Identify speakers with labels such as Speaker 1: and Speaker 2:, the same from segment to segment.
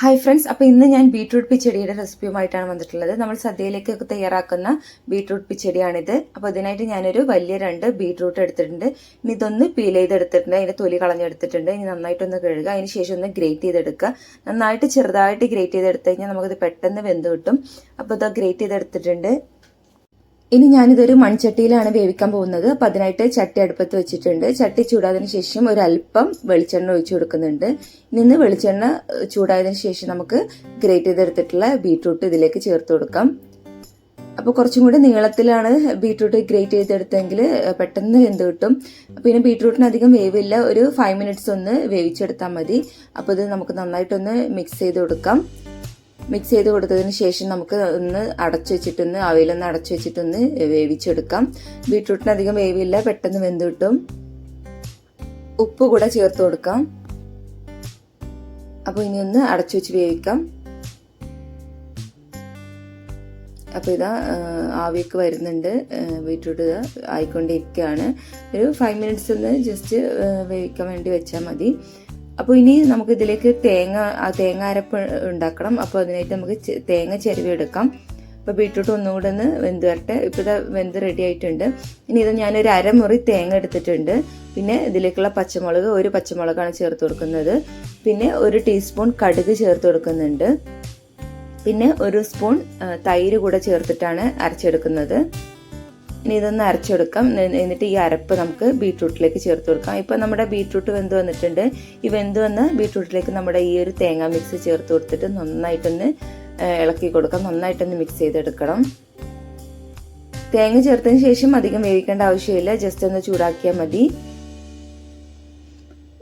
Speaker 1: Hi friends അപ്പോൾ ഇന്ന് ഞാൻ ബീട്രൂട്ട് പിച്ചടിയുടെ റെസിപ്പിയുമായിട്ടാണ് വന്നിട്ടുള്ളത്. നമ്മൾ സദ്യയിലേക്കൊക്കെ തയ്യാറാക്കുന്ന ബീട്രൂട്ട് പിച്ചടിയാണിത് അപ്പോൾ ഇതിനായിട്ട് ഞാനൊരു വലിയ രണ്ട് ബീട്രൂട്ട് എടുത്തിട്ടുണ്ട്. ഇനി ഇതൊന്ന് പീൽ ചെയ്തെടുത്തിട്ടുണ്ട്. അതിന്റെ തൊലി കളഞ്ഞെടുത്തിട്ടുണ്ട്. ഇനി നന്നായിട്ടൊന്ന് കഴുകുക. അതിന് ശേഷം ഒന്ന് ഗ്രേറ്റ് ചെയ്തെടുക്കുക. നന്നായിട്ട് ചെറുതായിട്ട് ഗ്രേറ്റ് ചെയ്തെടുത്ത് കഴിഞ്ഞാൽ നമുക്കിത് പെട്ടെന്ന് വെന്ത് കിട്ടും. അപ്പോൾ ഇത് ഗ്രേറ്റ് ചെയ്തെടുത്തിട്ടുണ്ട്. ഇനി ഞാനിതൊരു മൺചട്ടിയിലാണ് വേവിക്കാൻ പോകുന്നത്. അപ്പം അതിനായിട്ട് ചട്ടി അടുപ്പത്ത് വെച്ചിട്ടുണ്ട്. ചട്ടി ചൂടാതിന് ശേഷം ഒരു അല്പം വെളിച്ചെണ്ണ ഒഴിച്ചു കൊടുക്കുന്നുണ്ട്. നിന്ന് വെളിച്ചെണ്ണ ചൂടായതിന് ശേഷം നമുക്ക് ഗ്രേറ്റ് ചെയ്തെടുത്തിട്ടുള്ള ബീട്രൂട്ട് ഇതിലേക്ക് ചേർത്ത് കൊടുക്കാം. അപ്പോൾ കുറച്ചും കൂടി നീളത്തിലാണ് ബീട്രൂട്ട് ഗ്രേറ്റ് ചെയ്തെടുത്തെങ്കിൽ പെട്ടെന്ന് വെന്ത് കിട്ടും. പിന്നെ ബീട്രൂട്ടിന് അധികം വേവില്ല. ഒരു ഫൈവ് മിനിറ്റ്സ് ഒന്ന് വേവിച്ചെടുത്താൽ മതി. അപ്പോൾ ഇത് നമുക്ക് നന്നായിട്ടൊന്ന് മിക്സ് ചെയ്ത് കൊടുക്കാം. മിക്സ് ചെയ്ത് കൊടുത്തതിന് ശേഷം നമുക്ക് ഒന്ന് അടച്ചു വെച്ചിട്ടൊന്ന് അവയിലൊന്ന് അടച്ചു വെച്ചിട്ടൊന്ന് വേവിച്ചെടുക്കാം. ബീട്രൂട്ടിന് അധികം വേവില്ല പെട്ടെന്ന് വെന്ത് കിട്ടും. ഉപ്പ് കൂടെ ചേർത്ത് കൊടുക്കാം. അപ്പോൾ ഇനി ഒന്ന് അടച്ചു വെച്ച് വേവിക്കാം. അപ്പോൾ ഇതാ ആവിയൊക്കെ വരുന്നുണ്ട്. ഇതാ ആയിക്കൊണ്ടിരിക്കുകയാണ്. ഒരു ഫൈവ് മിനിറ്റ്സ് ഒന്ന് ജസ്റ്റ് വേവിക്കാൻ വേണ്ടി വെച്ചാൽ മതി. അപ്പോൾ ഇനി നമുക്ക് ഇതിലേക്ക് തേങ്ങ തേങ്ങ അരപ്പ് ഉണ്ടാക്കണം. അപ്പോൾ അതിനായിട്ട് നമുക്ക് തേങ്ങ ചെരുവി എടുക്കാം. അപ്പോൾ ബീട്രൂട്ട് ഒന്നും കൂടെ ഒന്ന് വെന്ത് വരട്ടെ ഇപ്പോൾ ഇത് വെന്ത് റെഡി ആയിട്ടുണ്ട്. ഇനി ഇത് ഞാനൊരു അരമുറി തേങ്ങ എടുത്തിട്ടുണ്ട്. പിന്നെ ഇതിലേക്കുള്ള പച്ചമുളക് ഒരു പച്ചമുളകാണ് ചേർത്ത് കൊടുക്കുന്നത്. പിന്നെ ഒരു ടീസ്പൂൺ കടുക് ചേർത്ത് കൊടുക്കുന്നുണ്ട്. പിന്നെ ഒരു സ്പൂൺ തൈര് കൂടെ ചേർത്തിട്ടാണ് അരച്ചെടുക്കുന്നത്. ഇനി ഇതൊന്ന് അരച്ചെടുക്കാം. എന്നിട്ട് ഈ അരപ്പ് നമുക്ക് ബീട്രൂട്ടിലേക്ക് ചേർത്ത് കൊടുക്കാം. ഇപ്പം നമ്മുടെ ബീട്രൂട്ട് വെന്ത് വന്നിട്ടുണ്ട്. ഈ വെന്ത് വന്ന ബീട്രൂട്ടിലേക്ക് നമ്മുടെ ഈ ഒരു തേങ്ങ മിക്സ് ചേർത്ത് കൊടുത്തിട്ട് നന്നായിട്ടൊന്ന് ഇളക്കി കൊടുക്കാം. നന്നായിട്ടൊന്ന് മിക്സ് ചെയ്തെടുക്കണം. തേങ്ങ ചേർത്തതിന് ശേഷം അധികം വേവിക്കേണ്ട ആവശ്യമില്ല. ജസ്റ്റ് ഒന്ന് ചൂടാക്കിയാൽ മതി.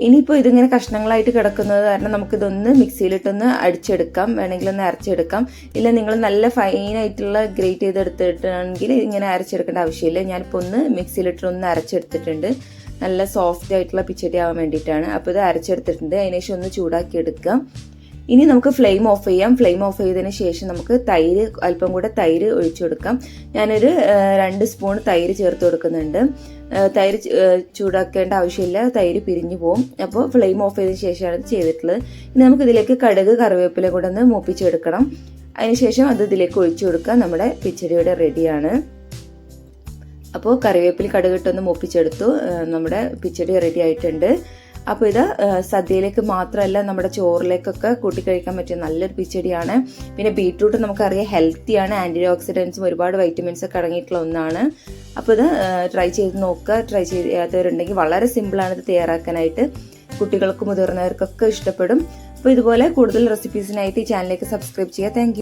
Speaker 1: ഇനിയിപ്പോൾ ഇതിങ്ങനെ കഷ്ണങ്ങളായിട്ട് കിടക്കുന്നത് കാരണം നമുക്കിതൊന്ന് മിക്സിയിലിട്ടൊന്ന് അടിച്ചെടുക്കാം. വേണമെങ്കിൽ ഒന്ന് അരച്ചെടുക്കാം. ഇല്ല നിങ്ങൾ നല്ല ഫൈനായിട്ടുള്ള ഗ്രേറ്റ് ചെയ്തെടുത്തിട്ടാണെങ്കിൽ ഇങ്ങനെ അരച്ചെടുക്കേണ്ട ആവശ്യമില്ല. ഞാനിപ്പോൾ ഒന്ന് മിക്സിയിലിട്ടൊന്ന് അരച്ചെടുത്തിട്ടുണ്ട്. നല്ല സോഫ്റ്റ് ആയിട്ടുള്ള പിച്ചടി ആവാൻ വേണ്ടിയിട്ടാണ്. അപ്പോൾ ഇത് അരച്ചെടുത്തിട്ടുണ്ട്. അതിനുശേഷം ഒന്ന് ചൂടാക്കി എടുക്കാം ഇനി നമുക്ക് ഫ്ലെയിം ഓഫ് ചെയ്യാം. ഫ്ലെയിം ഓഫ് ചെയ്തതിന് ശേഷം നമുക്ക് തൈര് അല്പം കൂടെ തൈര് ഒഴിച്ചു കൊടുക്കാം. ഞാനൊരു രണ്ട് സ്പൂൺ തൈര് ചേർത്ത് കൊടുക്കുന്നുണ്ട്. തൈര് ചൂടാക്കേണ്ട ആവശ്യമില്ല. തൈര് പിരിഞ്ഞു പോകും അപ്പോൾ ഫ്ലെയിം ഓഫ് ചെയ്തതിന് ശേഷമാണ് ഇത് ചെയ്തിട്ടുള്ളത്. ഇനി നമുക്ക് ഇതിലേക്ക് കടുക് കറിവേപ്പില കൂടെ ഒന്ന് മൂപ്പിച്ചെടുക്കണം. അതിനുശേഷം അത് ഇതിലേക്ക് ഒഴിച്ചു കൊടുക്കാം. നമ്മുടെ പിച്ചടിയുടെ റെഡിയാണ്. അപ്പോൾ കറിവേപ്പില കടുകിട്ടൊന്ന് മൂപ്പിച്ചെടുത്തു. നമ്മുടെ പിച്ചടി റെഡി ആയിട്ടുണ്ട്. അപ്പോൾ ഇത് സദ്യയിലേക്ക് മാത്രമല്ല നമ്മുടെ ചോറിലേക്കൊക്കെ കൂട്ടിക്കഴിക്കാൻ പറ്റിയ നല്ലൊരു പിച്ചടിയാണ്. പിന്നെ ബീട്രൂട്ട് നമുക്കറിയാം ഹെൽത്തിയാണ് ആന്റി ഓക്സിഡൻസും ഒരുപാട് വൈറ്റമിൻസ് ഒക്കെ അടങ്ങിയിട്ടുള്ള ഒന്നാണ്. അപ്പോൾ ഇത് ട്രൈ ചെയ്ത് നോക്കുക. ട്രൈ ചെയ്യാത്തവരുണ്ടെങ്കിൽ വളരെ സിമ്പിളാണ് ഇത് തയ്യാറാക്കാനായിട്ട്. കുട്ടികൾക്കും മുതിർന്നവർക്കൊക്കെ ഇഷ്ടപ്പെടും. അപ്പോൾ ഇതുപോലെ കൂടുതൽ റെസിപ്പീസിനായിട്ട് ഈ ചാനലിലേക്ക് സബ്സ്ക്രൈബ് ചെയ്യുക. താങ്ക്